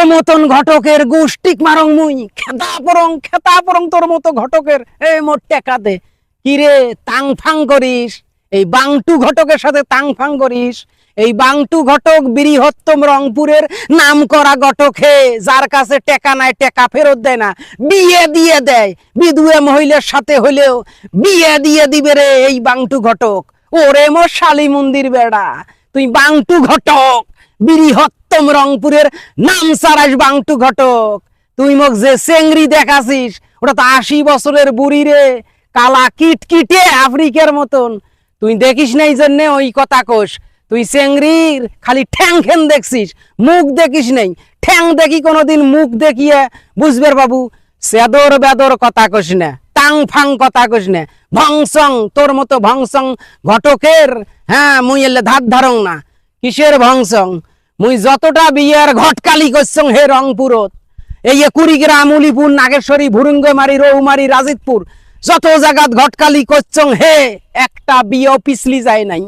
তোর মতন ঘটকের গোষ্ঠিক মারং মুই, খেতা পরং খেতা পরং তোর মতো ঘটকের, এ মোর টেকাতে। কিরে তাং ফাং করিস, এই বাংটু ঘটকের সাথে তাং ফাং করিস, এই বাংটু ঘটক বৃহত্তম রংপুরের নাম করা ঘটক, যার কাছে টেকা নাই, টেকা ফেরত দেয় না, বিয়ে দিয়ে দেয়। বিধুয়ে মহিলার সাথে হলেও বিয়ে দিয়ে দিবে রে এই বাংটু ঘটক। ওরে মোর শালী মন্দির বেড়া, তুই বাংটু ঘটক। বৃহত্তম রংপুরের নাম সারাস বাংটু ঘটক। তুই মোক যে চেংড়ি দেখাছিস, ওটা তো আশি বছরের বুড়ি রে, কালা কিটকিটে আফ্রিকার মতন। তুই দেখিস নাই জন্যে ওই কথা কোষ তুই চেংড়ির খালি ঠ্যাং খেন দেখছিস, মুখ দেখিস নেই। ঠ্যাং দেখি কোনোদিন, মুখ দেখিয়ে বুঝবের বাবু, সেদর বেদর কথা কোষ না, টাং ফাং কথা কোষ না, ভংসং, তোর মতো ভংসং ঘটকের হ্যাঁ মুই এলে ধার ধারং না, কিসের ভংসং? মুই যতটা বিয়ের ঘটকালি করছং হে রংপুরত, এই কুড়িগ্রাম উলিপুর, নাগেশ্বরী, ভুরুঙ্গমারি, রৌমারি রাজিতপুর যত জায়গাত ঘটকালি করছং হে, একটা বিয়ে পিছলি যায় নাই।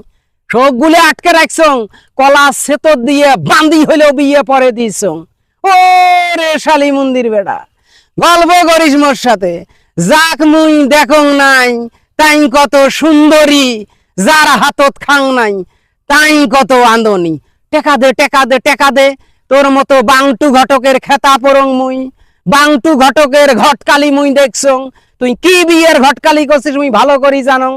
সবগুলো আটকে রাখছং কলা সেতর দিয়ে বান্দি হইলেও বিয়ে পরে দিছং ও রে শালি মন্দির বেড়া, গল্প করিস মোর সাথে, যাক মুই দেখং নাই, তাই কত সুন্দরী, যার হাতত খাং নাই, তাই কত আন্দনি। টেকা দে টেকা দে টেকা দে। তোর মতো বাংটু ঘটকের খেতা পরং মুই, বাংটু ঘটকের ঘটকালি মুই দেখছ তুই কি বিয়ের ঘটকালি করছিস মুই ভালো করি জানো।